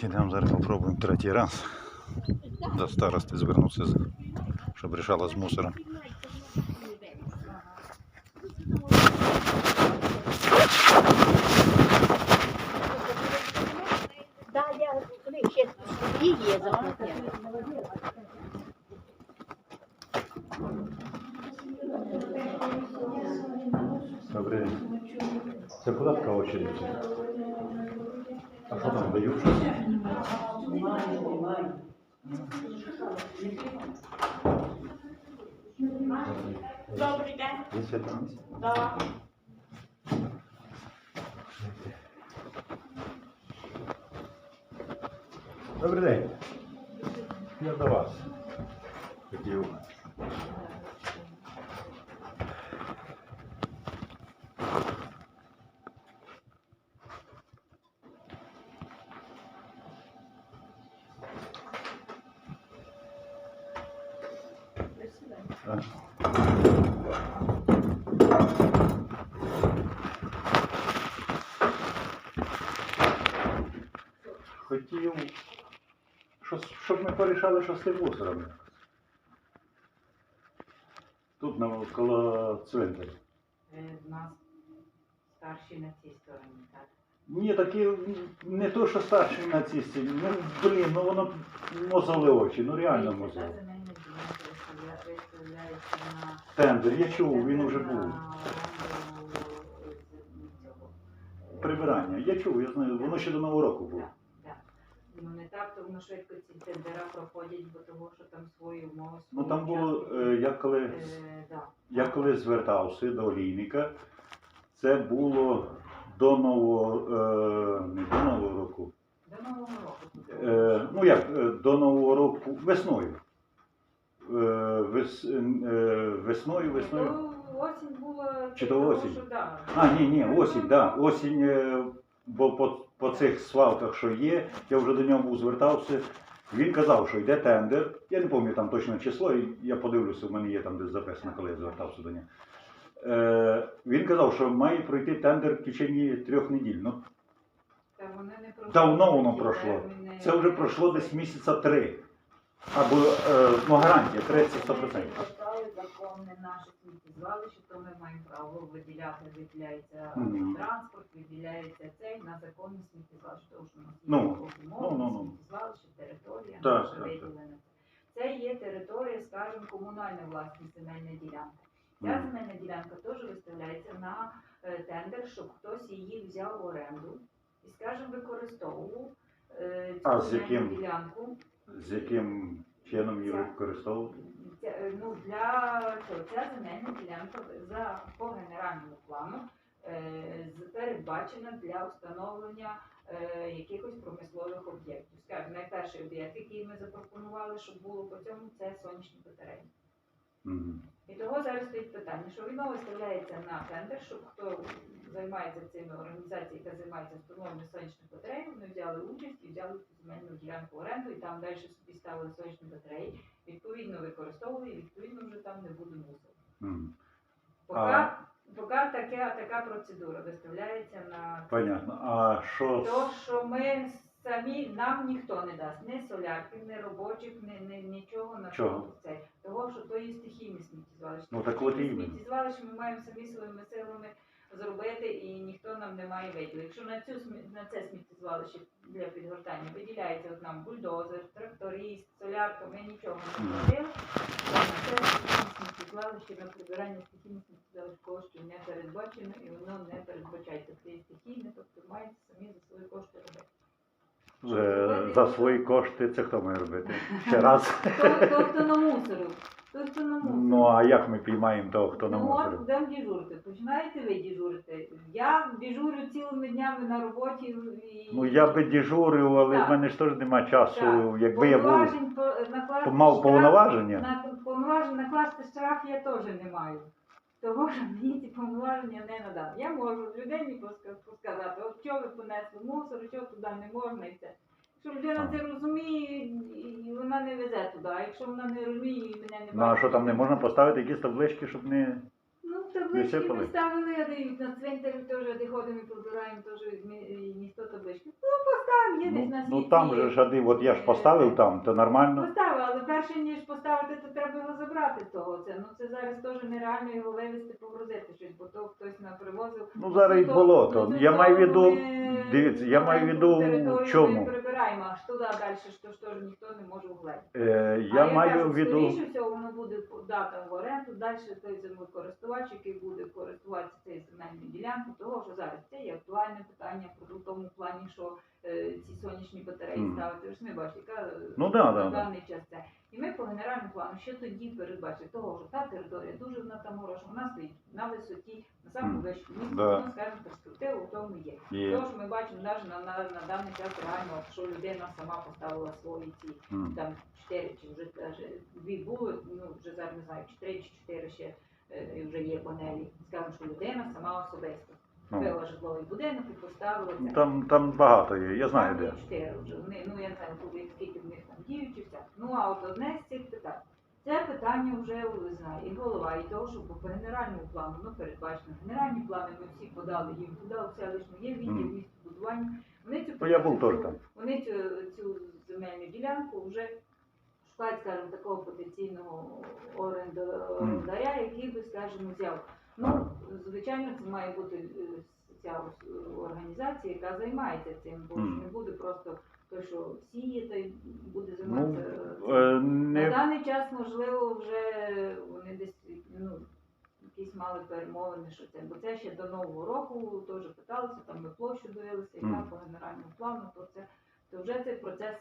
Так, ідемо зараз попробуємо третій раз. До старости звернутися, з- щоб рішала з мусором. Да, я ще є заплатила. Добрий день. Це куди така очередь? А що там дають? Добрий день. Є місце? Да. Добрий день. Я до вас. Хотів. Так. Хотів, що- порішали, що з тим мусором. Тут навколо цвинтаря. Е, В нас старші на цій стороні, так. Ні, такі не то, що старші нацисти. Ну, блін, ну воно мозоле очі, ну реально на Тендер, я чув, він уже був. на е, е, Прибирання. Я чув, я знаю, воно ще до Нового року було. Ну не так, то воно швидко ці тендера проходять, бо того, що там свої умови. Ну там було, учасники. е, я коли, Е, да. я коли звертався до олійника, це було до нового, е, не до Нового року. До нового року. Е, ну як, е, до Нового року весною. Е, вес, е, весною, весною. То осінь була. Чи то того, осінь? що, да. А, ні, ні, осінь, да. Осінь, е, бо по, по цих свалках, що є, я вже до нього був звертався. Він казав, що йде тендер. Я не пам'ятаю там точно число, я подивлюся, в мене є там десь записано, коли я звертався до нього. Е, він казав, що має пройти тендер в течение трьох неділь. Ну, Та вони не пройшли Давно воно пройшло. це вже пройшло десь місяця три. Або е, ну, гарантія 30-100%. Сміттєзвалище, то ми маємо право виділяти, виділяється Мгм. транспорт, виділяється цей на законне сміттєзвалище, тому що у нас є Ну, умови, ну, ну, ну. сміттєзвалище, територія, Так, наша так, так. виділена. Це є територія, скажімо, комунальна власність земельна ділянка. Ця Мгм. земельна ділянка теж виставляється на е, тендер, щоб хтось її взяв в оренду і, скажімо, використовував е, цю А з земельну яким? ділянку. З яким чином її використовувати? Е, ну, для цього, ця земельна ділянка за, по генеральному плану е, передбачена для встановлення е, якихось промислових об'єктів. Скажімо, найперший об'єкт, який ми запропонували, щоб було по цьому, це сонячні батареї. І того зараз стоїть питання, що воно виставляється на тендер, щоб хто займається цими організаціями, яка займається встановленням сонячних батарей, вони взяли участь і взяли земельну ділянку оренду, і там далі собі ставили сонячні батареї, відповідно використовували, і відповідно вже там не буде мусору. Мгм. Поки, А- поки така, така процедура виставляється на Понятно. А що? то, що ми самі нам ніхто не дасть, ні солярки, ні робочих, ні, ні, нічого на Чого? це. Того, що то є стихійне сміттєзвалище. Ну, так от іменно. сміттєзвалище ми маємо самі своїми силами зробити і ніхто нам не має виділу. Якщо на цю смі- на це сміттєзвалище для підгортання виділяється от нам бульдозер, тракторист, солярка, ми нічого не Мгм. зробили, то на це стихійне сміттєзвалище на прибирання стихійних сміттєзвалищ коштів не передбачено і воно не передбачається. Це є стихійне, тобто маєте самі за свої кошти робити. Е, За свої кошти це хто має робити? Ще раз. То, то хто на мусору, то хто на мусору. Ну а як ми піймаємо того, хто на ну, от будемо дежурити. Починаєте ви дежурити. Я дежурю цілими днями на роботі і. Ну я би дежурив, але Так. в мене ж теж нема часу. Так. Якби я був мав повноваження, На повноважень накласти штраф я теж не маю. Того що мені ці повноваження не надав. Я можу людині сказати, от що ви понесли мусор, що туди не можна і це. Якщо людина це розуміє, і вона не везе туди. А якщо вона не розуміє і мене не ну а що там не можна поставити якісь таблички, щоб не. Ну, таблички сипали? ми ставили, а дають на цвинтарі теж, де ходимо і прибираємо, теж ні- ніхто таблички. Ну, постав є десь на Ну, ну там же ж один, от я ж поставив там, то нормально. Поставив, але перше ніж поставити, то треба його забрати того. Це ну це зараз теж нереально його вивезти, погрузити щось, бо то хтось на привозив. Ну зараз і То- болото. ну, Я маю в виду, дивіться, я маю в виду в Ми чому. прибираємо, аж туди далі, що ж теж ніхто не може угледіти. Е, я маю в виду. скоріше всього, воно буде дата в оренду, далі той землекористувач, який буде користуватися цією земельною ділянкою, того що зараз це є актуальне питання в тому плані, що е, ці сонячні батареї ставити. Ви ж не бачите, яка е, Ну, да, на да, да. час це. І ми по генеральному плану ще тоді передбачили того, що та територія дуже вона там хороша, вона стоїть на висоті, на самому вищому місці, Да. ну, скажімо, перспектива в тому є. Є. Тож ми бачимо навіть на, на, на даний час реально, що людина сама поставила свої ці М. там чотири чи вже даже дві були, ну вже зараз не знаю, чи три чи чотири ще е, вже є панелі. Скажемо, що людина сама особисто Ну. купила житловий будинок і поставила це. Там, там багато є, я знаю Там де. чотири вже. Вони, ну я не знаю, скільки в них там діючих. Ну а от одне з цих питань. Це питання вже ви знаєте, і голова, і того, що по генеральному плану, ну передбачено. Генеральні плани ми всі подали їм туди, у селищну, є відділ містобудування. Вони цю Ну, я був теж там. вони цю, цю земельну ділянку вже шукають, скажімо, такого потенційного оренда- орендаря, який би, скажімо, взяв. Ну, звичайно, це має бути е, ця організація, яка займається цим, бо ж не буде просто той, що сіє, той буде Ну, займатися. цим. е, На даний час, можливо, вже вони десь ну, якісь мали перемовини, що це. Бо це ще до Нового року теж питалися, там ми площу дивилися, яка Мгм. по генеральному плану, то це то вже цей процес,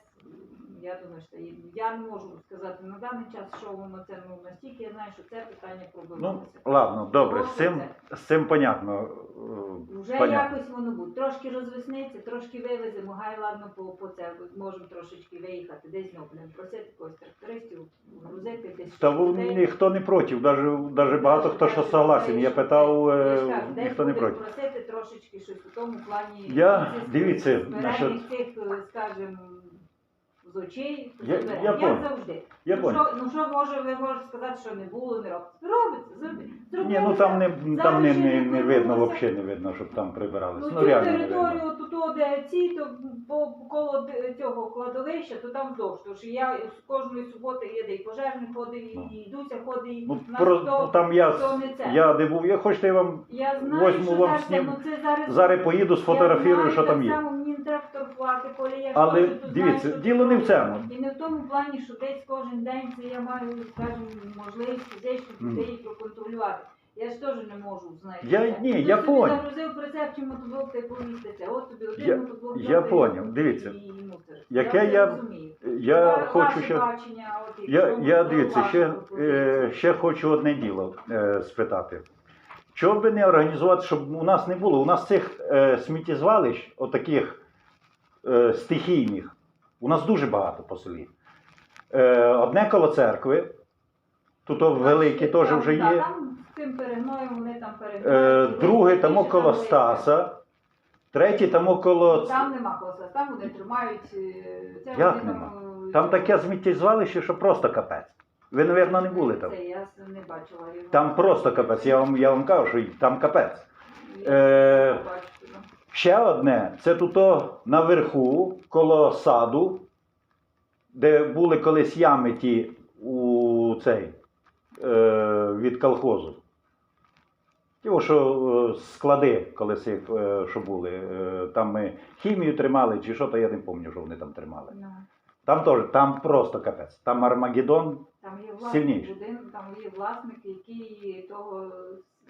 я думаю, що і- я не можу сказати на даний час, що воно це ну настільки я знаю, що це питання ну, ладно, добре, з цим, з цим понятно. е, Вже понятно. якось воно буде. Трошки розвесниться, трошки вивеземо, гай ладно по, по це можемо трошечки виїхати, десь знову будемо просити когось трактористів, грузити десь. Та щось вон людей. ніхто не проти, навіть, навіть багато хто що согласен. Я питав, Я е, ж кажу, десь ніхто не будемо проти. просити трошечки щось у тому плані. Я- дивіться, цих, е, скажімо, з очей, Я- я як понял. завжди. Я ну, понял. що, ну що може, ви можете сказати, що не було, не робиться. Робиться, зробіть. Ні, ну там не, там не, не, не видно, взагалі не видно, щоб там прибирались. Ну, Ну цю реально не видно. територію, то, то де ці, то по коло д- цього кладовища, то там вздовж. Тож я з кожної суботи їде і пожежник ходить, Ну. і Дуся ходить, і Ну, нас про, ну там я, хто не це. я де був, я хочете я вам Я знаю, возьму що вам зараз, снім- ну, це зараз... зараз поїду, сфотографірую, Я знаю, що там так є. само мені трактор плати, поле, я Але ж теж дивіться, знаю, що діло не в цьому. І не в тому плані, що десь кожен день це я маю, скажімо, можливість фізично Мгм. людей проконтролювати. Я ж теж не можу, знаєте. Я- це. ні, Хтось я собі понял. загрузив прицеп чи мотоблок, ти поміститься. От тобі один Я- мотоблок. я і- дивіться. і. Яке це я- розумію. Я Ва- хочу ваше ще. бачення, от, Я, якщо я можливо, дивіться, ваша ще, пропозиція. е, ще хочу одне діло е, спитати. Чого би не організувати, щоб у нас не було? У нас цих е, сміттєзвалищ, отаких е, стихійних, у нас дуже багато по селі. Е, одне коло церкви, тут о, велике Там, теж вже да, є. Там з цим перегноєм вони там Е, друге там около. Стаса, третє там около. Там нема колоса, там вони тримають. е, Це Як вони нема? е, Там таке сміттєзвалище, що просто капець. Ви, мабуть, не були там. Це я не бачила його. Там просто капець. Я вам, я вам кажу, що там капець. Я Е, не. Ще одне, це тут наверху, коло саду, де були колись ями ті у цей е, від колхозу. Ті, що е, склади е, що були. Е, там ми хімію тримали, чи що, то я не пам'ятаю, що вони там тримали. Ну, Там теж, там просто капець. Там Армагеддон. Там є власник Сильніше. будинку, там є власник, який того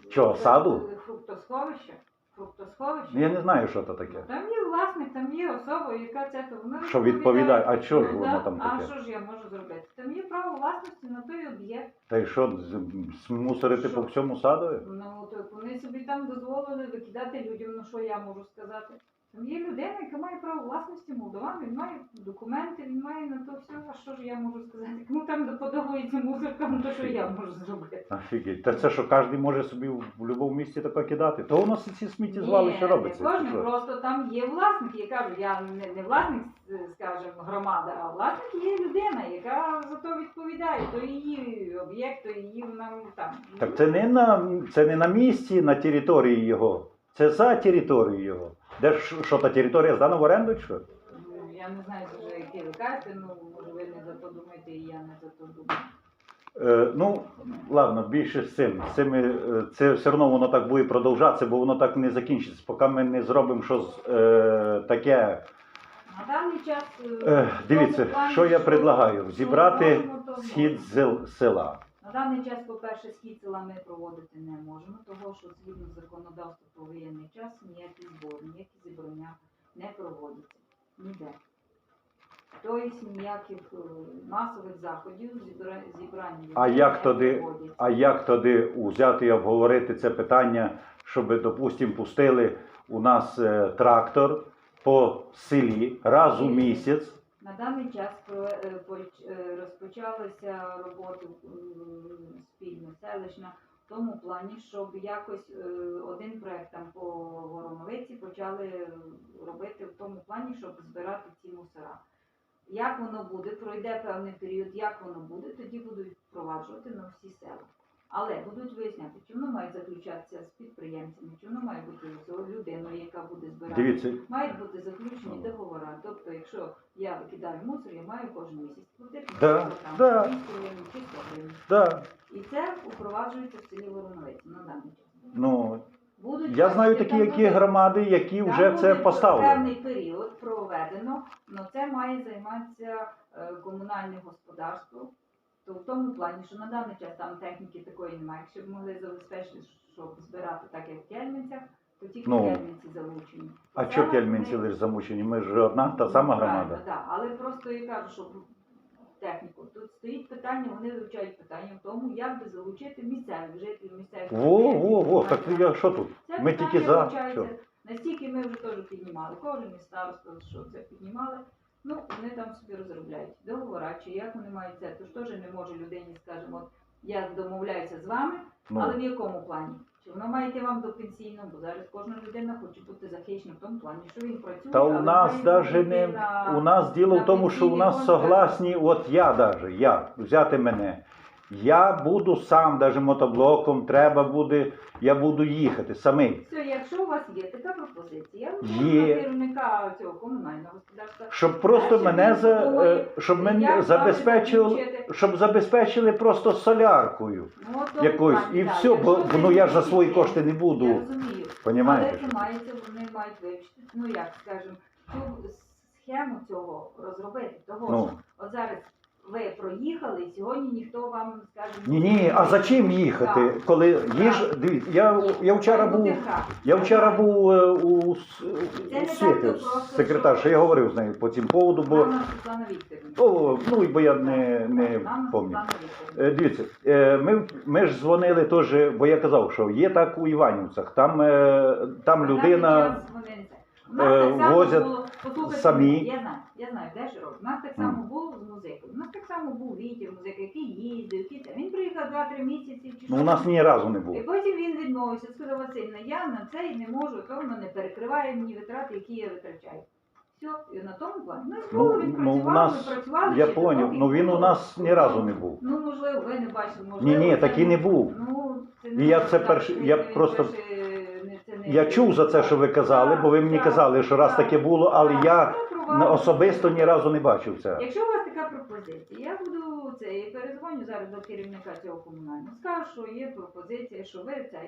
Чого, саду? Фруктосховища. Фруктосховища. Ну, Я не знаю, що це таке. Там є власник, там є особа, яка це то вона Що відповідає, а що ж Ну, воно там там А що ж я можу зробити? Там є право власності на той об'єкт. Та й що, з- мусорити Що? по всьому садові? Ну, то вони собі там дозволили викидати людям, ну що я можу сказати. Там є людина, яка має право власності Молдован, він має документи, він має на то все, а що ж я можу сказати? Кому там подобається музика, ну то що я можу зробити? Офігеть. Та це що кожен може собі в будь-якому місці таке кидати. То воно ці сміттєзвалища Ні, робиться. Не кожен, що? просто там є власник, я кажу, я не, не власник, скажімо, громада, а власник є людина, яка за то відповідає, то її об'єкт, то її вона там. Так це не на це не на місці, на території його. Це за територією його. Де ж що та територія здана в оренду? чи Що? Я не знаю дуже, які ви кажете, ну може ви не за то думаєте, і я не за то думаю. Е, ну, ладно, більше з цим. З цими, е, це все одно воно так буде продовжатися, бо воно так не закінчиться, поки ми не зробимо щось е, таке. На даний час е, Е, в дивіться, плані, що я предлагаю? що Зібрати можемо, то схід з села. На даний час, по-перше, схід села ми проводити не можемо, того що згідно законодавства про воєнний час ніякі збори, ніякі зібрання не проводяться. Ніде. Тобто ніяких е, масових заходів зібра- зібрань А як не тоді- проводяться. А як тоді взяти і обговорити це питання, щоб, допустимо, пустили у нас е, трактор по селі раз у місяць? На даний час е, е, розпочалися роботи м, спільно селищна в тому плані, щоб якось е, один проект там по Вороновиці почали робити в тому плані, щоб збирати ці мусора. Як воно буде, пройде певний період, як воно буде, тоді будуть впроваджувати на всі села. Але будуть виясняти, чи воно має заключатися з підприємцями, чи воно має бути з людиною, яка буде збирати. Дивіться, Мають бути заключені договори. Тобто, якщо я викидаю мусор, я маю кожен місяць платити Да, там, да. 200 гривень чи 100 гривень. да, І це впроваджується в селі Вороновець на даний час. ну, Будуть я знаю такі, там які буде- громади, які там вже це буде поставлені. Певний період проведено, але це має займатися е, комунальне господарство. То в тому плані, що на даний час там техніки такої немає. Якщо б могли забезпечити, щоб збирати так, як в Кельменцях, то тільки Ну, Кельменці залучені. А що кельмінці вони- лише замучені? Ми ж одна та сама Ну, правильно, громада. Да. Але просто я кажу, що техніку. Тут стоїть питання, вони вивчають питання в тому, як би залучити місцевих жителів, місцевих Во, во, во, так я що тут? Це Ми питання тільки за. Що? Настільки ми вже теж піднімали. Кожен із староста, що це піднімали. Ну, вони там собі розробляють договора, чи як вони мають це. Тож теж не може людині, скажімо, от я домовляюся з вами, але Ну, в якому плані? Чи воно має йти вам до пенсійного, бо зараз кожна людина хоче бути захищена в тому плані, що він працює. та у але нас має даже бути не на- у нас діло в тому, що у нас согласні, от я даже, я, взяти мене. Я буду сам, даже мотоблоком, треба буде, я буду їхати самий. Все, якщо у вас є така пропозиція, керівника цього комунального господарства. Щоб просто Дальше мене за, е, щоб мене забезпечили, щоб забезпечили просто соляркою Ну, от якоюсь. І так. все, бо Якщо ну я ж за свої кошти не Я буду. розумію. Понімаєте? Але це мається, вони мають вивчити, ну як скажемо, цю схему цього розробити. Того Ну. що от зараз ви проїхали, сьогодні ніхто вам скаже. Ні, ні, а за чим їхати? Коли їж, дивіться, я, я вчора був. Я вчора був е, у, с- Це не у так, Світі, то просто, я говорив з нею по цим поводу, бо Мама Світлана Вікторівна. о, ну бо я не, не пам'ятаю. Світлана Вікторівна. Е, Дивіться, е, ми, ми ж дзвонили теж, бо я казав, що є так у Іванівцях. Там, е, там людина. На даний час вони не це. Е, возять самі. Я знаю, я знаю, де ж робить. У нас так само був з музикою. У нас так само був Вітя, музика, який їздив, який це. Він приїхав 2-3 місяці чи Ну, у нас ні разу не було. І потім він відмовився, сказав Васильна, я на це і не можу, то воно не перекриває мені витрати, які я витрачаю. Все, і на тому плані. Ну, Ну, ну, він ну, у працював, нас, ми працювали. я ще поняв, ну він у нас ні разу не був. Ну, можливо, ви не бачили, Ні, можливо. ні, це такий не був. Ну, це І я це перший- я просто- перший, не- не- Я чув за це, що ви казали, бо ви мені казали, що раз таке було, але я особисто ні разу не бачив це. Якщо у вас така пропозиція, я буду це і перезвоню зараз до керівника цього комунального. Скажу, що є пропозиція, що ви це.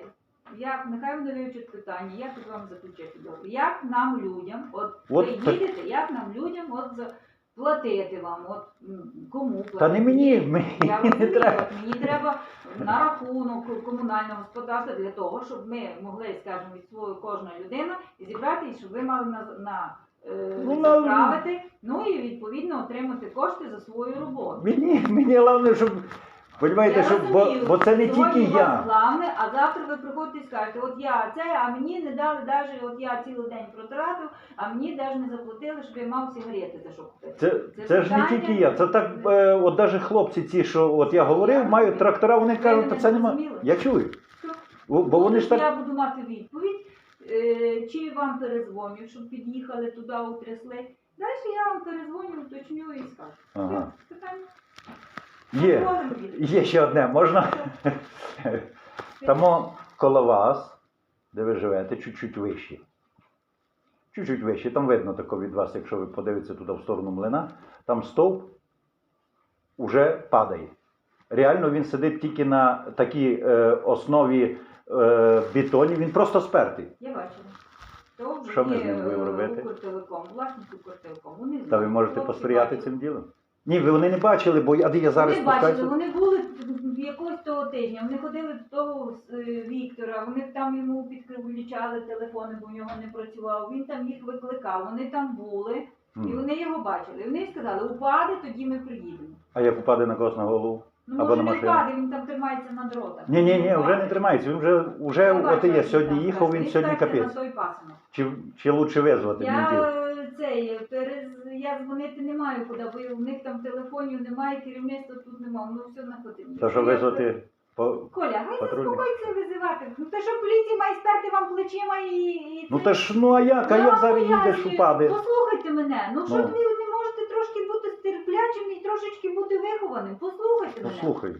Як нехай вони вивчать питання, як тут вам заключити договір. Як нам людям, от, От ви їдете, як нам людям от платити вам, от м, кому платити? Та не мені, мені Я не розумію, треба. от мені треба на рахунок комунального господарства для того, щоб ми могли, скажімо, від свого кожна людина зібрати, і щоб ви мали на, на е, Ну, на- заправити, ну і відповідно отримати кошти за свою роботу. Мені, мені головне, щоб. Понімаєте, Я щоб, бо, бо це не тільки я. Головне, а завтра ви приходите і скажете, от я це, а мені не дали навіть, от я цілий день протратив, а мені навіть не заплатили, щоб я мав сигарети за що купити. Це, Це це ж не питання- тільки я. Це так, е, от навіть хлопці, ці, що от я говорив, мають трактора, вони кажуть, та це нема. Я чую. Бо бо вони ж так. Я буду мати відповідь, е, чи вам перезвоню, щоб під'їхали туди, утрясли. Далі я вам перезвоню, уточню і скажу. Ага. Питання? Є. Є ще одне, можна? Тому коло вас, де ви живете, чуть-чуть вище. чуть-чуть вище, там видно тако від вас, якщо ви подивитеся туди в сторону млина, там стовп уже падає. Реально він сидить тільки на такій е, основі е, бетоні, він просто спертий. Я бачила. То вже Що ми з ним будемо е, робити? Укртелеком, власник Укртелеком. Вони Та ви можете посприяти цим ділом. Ні, ви вони не бачили, бо я, де я зараз Вони бачили, спускаюся. вони були якогось того тижня, вони ходили до того е, Віктора, вони там йому підключали телефони, бо в нього не працював. Він там їх викликав, вони там були, і М. вони його бачили. І вони сказали, упаде, тоді ми приїдемо. А як упаде на когось на голову? Ну, Або може на не машину. впаде, він там тримається на дротах. Ні, ні, ні, вже не тримається. Він вже, вже Я от бачила, є. що Сьогодні там їхав, він сьогодні капець. на той пасинок. Чи, чи лучше визвати Я мінтів? Цей перез я дзвонити не маю куди, бо в них там телефонів немає, керівництва тут немає, воно все на хотині. То що визвати по. Коля, патрульних? заспокоїться визивати. Ну те, що поліція має сперти вам плечима і. і Ну це- та ж ну а як? А Я як вам зараз їдеш упаде? Послухайте мене. Ну що Ну. ви не можете трошки бути терплячим і трошечки бути вихованим? Послухайте Ну мене. слухай.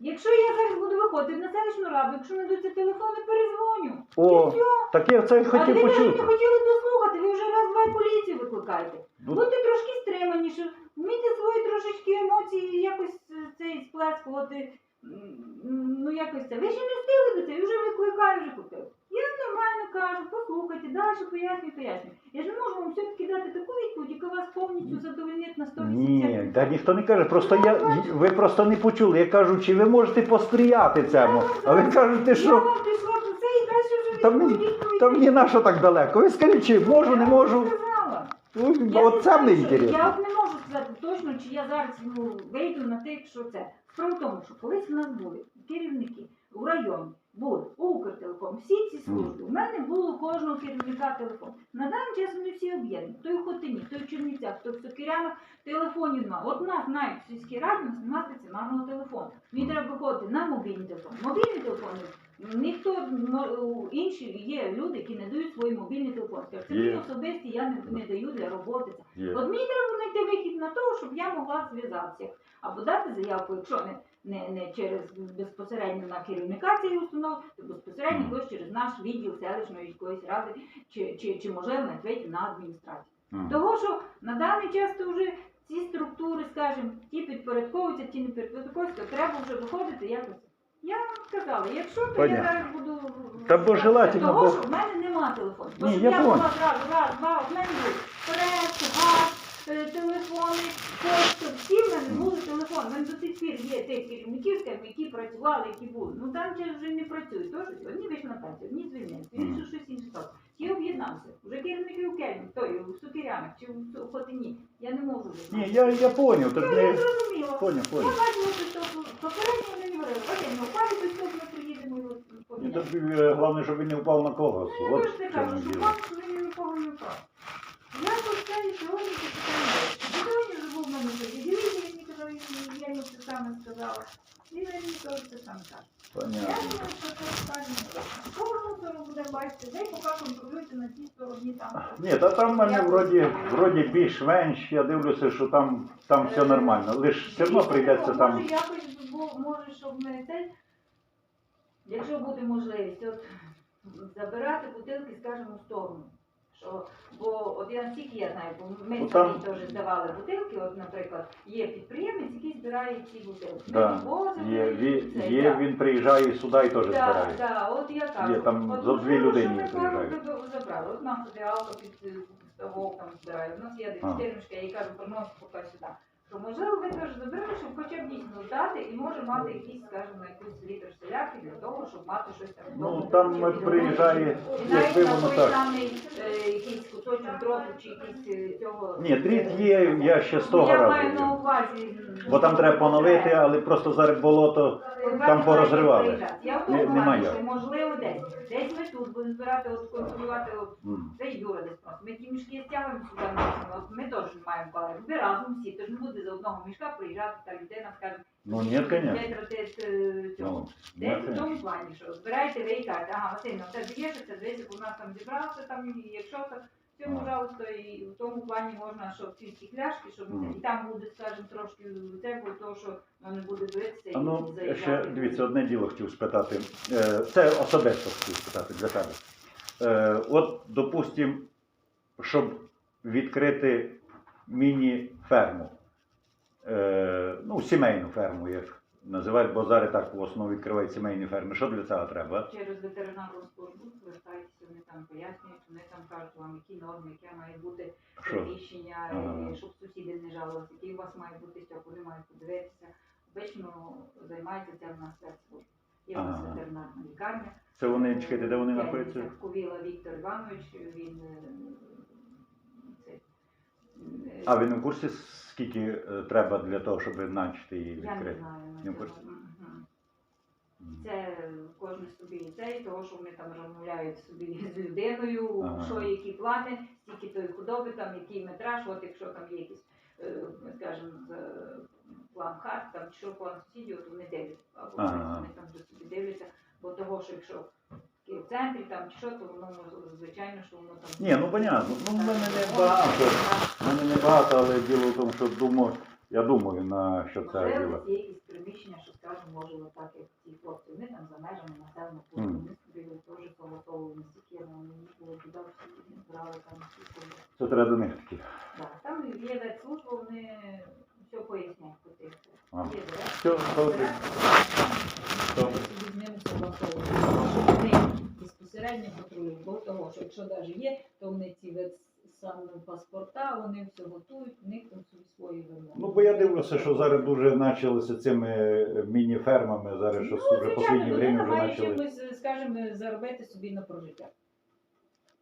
Якщо я зараз буду виходити на селищну раду, якщо не дадуться телефони, перезвоню. О, І все. так я це а ви навіть не почути. хотіли дослухати, ви вже раз два і викликаєте. Ну, Будьте трошки стриманіше, вмійте свої трошечки емоції якось е, цей сплескувати. Ну якось це. Ви ще не встигли до цього, вже викликаю, вже купив. Я нормально кажу, послухайте, далі пояснюю, пояснюю. Я ж не можу вам все-таки дати таку відповідь, яка вас повністю задовольнить на 180%. Ні, та ніхто не каже. Просто я ви просто не почули. Я кажу, чи ви можете посприяти цьому? А ви кажете, Я що вам прийшла про це і далі вже Та відповідь. та мені на що так далеко? Ви скажіть, чи можу, не можу? Ну, Я От не це мені що-. Я от не можу сказати точно, чи я зараз ну, вийду на тих, що це. Справа в тому, що колись в нас були керівники у районі, були Укртелеком, всі ці служби. У мене було у кожного керівника телефон. На даний час вони всі об'єднані. Хто в Хотині, хто в Чернівцях, хто в Сокирянах, телефонів нема. От нас навіть в сільській раді у нас стаціонарного телефону. Мені треба виходити на мобільний телефон. Мобільний телефон ніхто мо- інші є люди, які не дають свої мобільні телефони. Це Є. особисті я не, не даю для роботи. Є. От мені треба знайти вихід на те, щоб я могла зв'язатися. Або дати заявку, якщо не, не, не через безпосередньо на керівника цієї установи, то безпосередньо Мгм. якось через наш відділ селищної якоїсь ради, чи, чи, чи можливо навіть на адміністрацію. Мгм. Того, що на даний час то вже ці структури, скажімо, ті підпорядковуються, ті не підпорядковуються, треба вже виходити якось. Я вам сказала, якщо то я Понятно. зараз буду. Та бо желательно, Того, бо- що в мене нема телефону. Бо Ні, щоб я я була зразу, раз, два, в мене був прес, газ, е, телефони, пошта, всі в мене були телефони. В мене до сих пір є тих керівників, скажімо, які працювали, які були. Ну там же вже не працюють. Тож одні вийшли на пенсію, одні звільняються, інші щось інше стало. Ті об'єднався. Вже керівники у Кельмі, той у Сукірянах чи у Хотині. Я не можу. Ні, я, я поняв, так я не зрозуміла. поняв, Я поняв. бачила, що попередньо вони говорили, от я не впаду, то ми приїдемо і от поміняємо. так, е, Головне, щоб він не впав на когось. Ну, От я ж не в чому кажу, що діло. мені нікого не впав. Я тут це сьогодні почитаю. Сьогодні вже був в мене тоді дивізія, я йому це саме сказала. Теж це саме каже. Я думаю, що це скажемо. Сторону буде бачити, де поки контролюйте на тій стороні там. Ні, та там в мене вроді, вроді більш-менш, я дивлюся, що там, там все нормально. Лиш все одно прийдеться там. Може якось, бо може, щоб ми цей, якщо буде можливість, от забирати бутилки, скажімо, в сторону. Що, бо от я наскільки я знаю, бо ми Ну, там- теж здавали бутилки, от, наприклад, є підприємець, який збирає ці бутилки. Да. Возимо, Є, він, це, є, да. він приїжджає сюди і теж да, збирає. так, от я кажу. Є, там от, зо дві людини приїжджають. забрали. От нам туди авто під ставок там збирає. У нас є десь термішка, я їй кажу, приносить поки сюди. То можливо ви теж заберете, щоб хоча б дійсно здати і може мати якісь, скажімо, якусь літр селяки для того, щоб мати щось там. Ну, там ми приїжджає, І навіть якби на воно той так. самий е, якийсь кусочок дроту чи якийсь е, цього. Ні, дріт є, я ще з Ну, того Я маю на увазі. Бо там треба поновити, але просто зараз болото. Там порозривали. Я в Ні, тому немає. що можливо десь. Десь ми тут будемо збирати, от контролювати от це Юра десь просто. Ми ті мішки стягуємо сюди, носимо. От ми теж маємо палити. Ми разом всі, тож не буде за одного мішка приїжджати та людина, скаже, Ну ні, звісно. е. Ну, Десь в тому плані, що збирайте, ви і кажете, ага, Василь, це даєш, це десь у нас там зібрався, там і якщо то в цьому, пожалуйста, і в тому плані можна, ці всі пляшки, щоб Мгм. і там буде, скажімо, трошки це, бо то, що воно не буде битися А ну, і ще дивіться, одне діло хотів спитати. Е, Це особисто хотів спитати для тебе. Е, От, допустим, щоб відкрити міні-ферму. Е, ну, сімейну ферму, як називають, бо зараз так в основному відкривають сімейні ферми. Що для цього треба? Через ветеринарну службу звертайтеся, вони там пояснюють, вони там кажуть вам, які норми, яке має бути приміщення, Ага. щоб сусіди не жалувалися, який у вас має бути стьоп, вони мають подивитися. Обично займається цим на спецслужб. Є у нас ветеринарна лікарня. Це вони, чекайте, де вони знаходяться? Ковіла Віктор Іванович, він це, е, А ви не в курсі, скільки е, треба для того, щоб начати її я не відкрити? знаю. на Не в цьому. курсі? Мгм. Це кожен собі цей, того, що вони там розмовляють собі з людиною, Ага. що які плани, скільки тої худоби, там який метраж, от якщо там є якийсь, е, скажімо, з- план хат, там що план сусідів, то вони дивляться. Або Ага. вони там до собі дивляться, бо того, що якщо в центрі там чи що, то воно звичайно, що воно там. Ні, ну понятно. Ну, в мене не багато. В мене не багато, але діло в тому, що думаю, я думаю, на що це Можливо, діло. є якісь приміщення, що скажемо, може отак, як ці хлопці, вони там за межами населеного пункту, вони собі теж поготовили наскільки ну, вони було туди всі брали там всі. Це треба до них таки. Да, Там є ветслужба, вони все пояснять по тих. Є Все, добре. Добре. Собі з ними безпосередньо патрулюють, бо того, що якщо навіть є, то вони ці вет саме паспорта, вони все готують, в них там свої вимоги. Ну, бо я дивлюся, що зараз дуже почалися цими міні-фермами, зараз що вже звичайно, останнє время вже почали. чимось, скажімо, заробити собі на прожиття.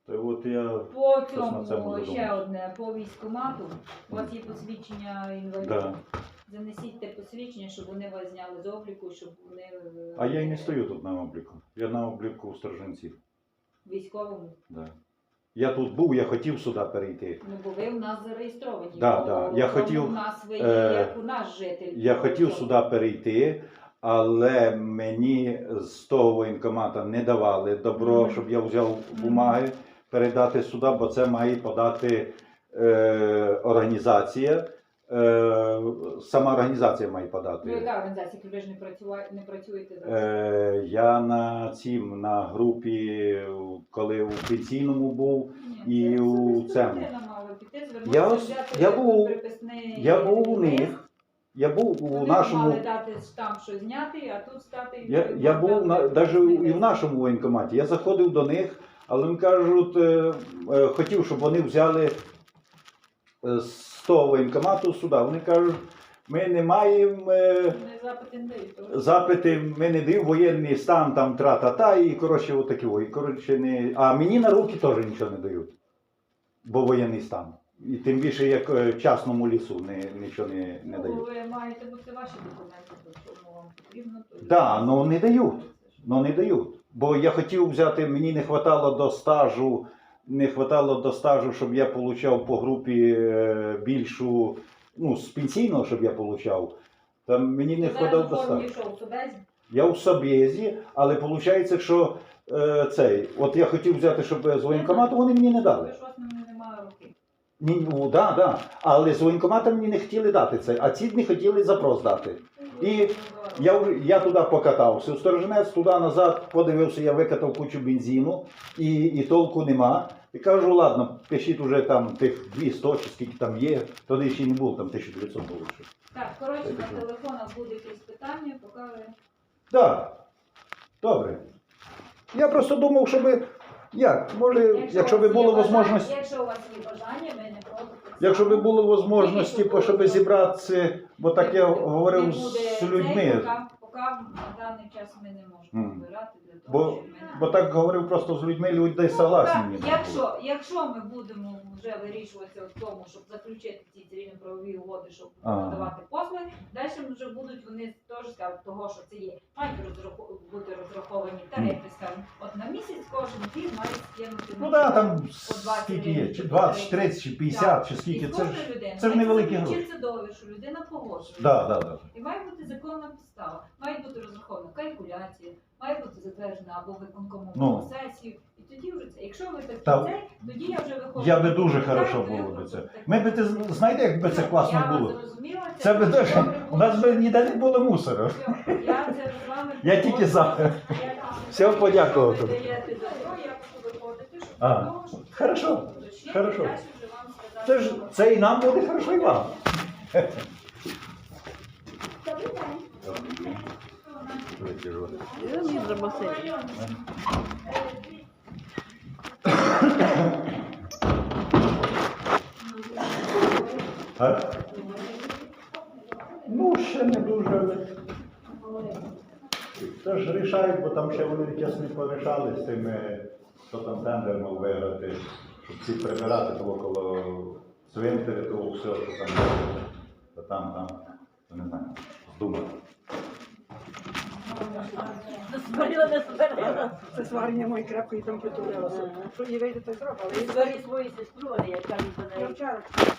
То от я По Щось на цьому цьому ще задумався. одне, по військкомату, у вас є посвідчення інваліда. Да. Занесіть те посвідчення, щоб вони вас зняли з обліку, щоб вони е, А я й не стою тут на обліку. Я на обліку в Сторженців. Військовому. Да. Я тут був, я хотів сюди перейти. Ну бо ви в нас зареєстровані. Да, бо да. Я хотів, у нас ви є, е, як у нас житель. Я хотів сюди перейти, але мені з того воєнкомата не давали добро, Мгм. щоб я взяв бумаги передати сюди, бо це має подати е, організація. Е, сама організація має Ну, подати. яка організація, ви ж не працюєте, не працюєте зараз? Е, я на цім на групі, коли у пенсійному був. Ні, і це у особисто цьому. людина мала піти, Я ось- взяти я був- приписний Я був у них. Я був у Вони нашому. мали дати там щось зняти, а тут стати. і Я, був на, навіть і в нашому воєнкоматі. Я заходив до них, але вони кажуть, е, е, хотів, щоб вони взяли е, з того воєнкомату сюди. Вони кажуть, ми не маємо е, запити тому ми не даємо воєнний стан, там тра-та-та, і коротше, отакі. І, коротше, не... А мені на руки теж нічого не дають, бо воєнний стан. І тим більше, як е, частному лісу не, нічого не, не Ну, дають. ви маєте бути ваші документи, то чому вам потрібно, то Да, ну не дають. Ну не дають. Бо я хотів взяти, мені не вистачало до стажу, не вистачало до стажу, щоб я отримав по групі е, більшу, ну, з пенсійного, щоб я отримав. Там мені не вистачало до стажу. Я у Собєзі, але виходить, що е, цей, от я хотів взяти, щоб з воєнкомату, вони мені не дали. Ні, ну, да, да. Але з воєнкомата мені не хотіли дати це, а ці не хотіли запрос дати. І Я, я туди покатався, у Сторожинець туди назад подивився, я викатав кучу бензину і, і толку нема. І кажу, ладно, пишіть уже там тих 200 чи скільки там є, тоді ще не було, там 1900 було. Так, коротше, на телефонах буде якесь питання, поки ви... Так, добре. Я просто думав, щоб. Як? Може, якщо у би було можливість. Якщо у вас є бажання, ми не проти. Якщо би було можливості, щоб зібратися, бо так я говорив з людьми. Поки, поки на даний час ми не можемо Мгм. Бо- Бо так говорив просто з людьми, люди согласні. Ну, ні були. якщо, якщо ми будемо вже вирішуватися в тому, щоб заключити ці цивільно-правові угоди, щоб Ага. надавати послуги, далі вже будуть вони теж скажуть того, що це є, мають розраху- бути розраховані тарифи, скажімо, от на місяць кожен фільм має скинути. Ну так, там скільки є, чи чи 20, чи 30. 30, чи 50, чи скільки. Це ж людина це ж невеликі заключити договір, що людина погоджує. да, да, да. І має бути законна підстава, має бути розрахована калькуляція, має бути затверджена або виконкомом Ну. сесію. І тоді вже це. Якщо ви так Та- цей, тоді я вже виходжу. Я би дуже хорошо було би це. Ми би ти знаєте, якби це класно я було. зрозуміла, Це би дуже у нас би ніде не було мусору. Все, Я це з вами Я тільки за. Все, подякував ви тобі. даєте добро, я буду виходити, щоб А, хорошо. Хорошо. вже вам сказати. Це ж це і нам буде хорошо, і вам. А? Ну, ще не дуже. Це ж рішають, бо там ще вони якось не порішали з тими, хто там тендер мав виграти, щоб всі прибирати того коло цвинтаря, того все, що там, то там, там, то не знаю, здумати. Зварила, не зварила. Це сварення мої крапки і там притулилося. Що їй вийде, то й зробила. І зварі свою сестру, але я кажу за неї. Кравчарочку.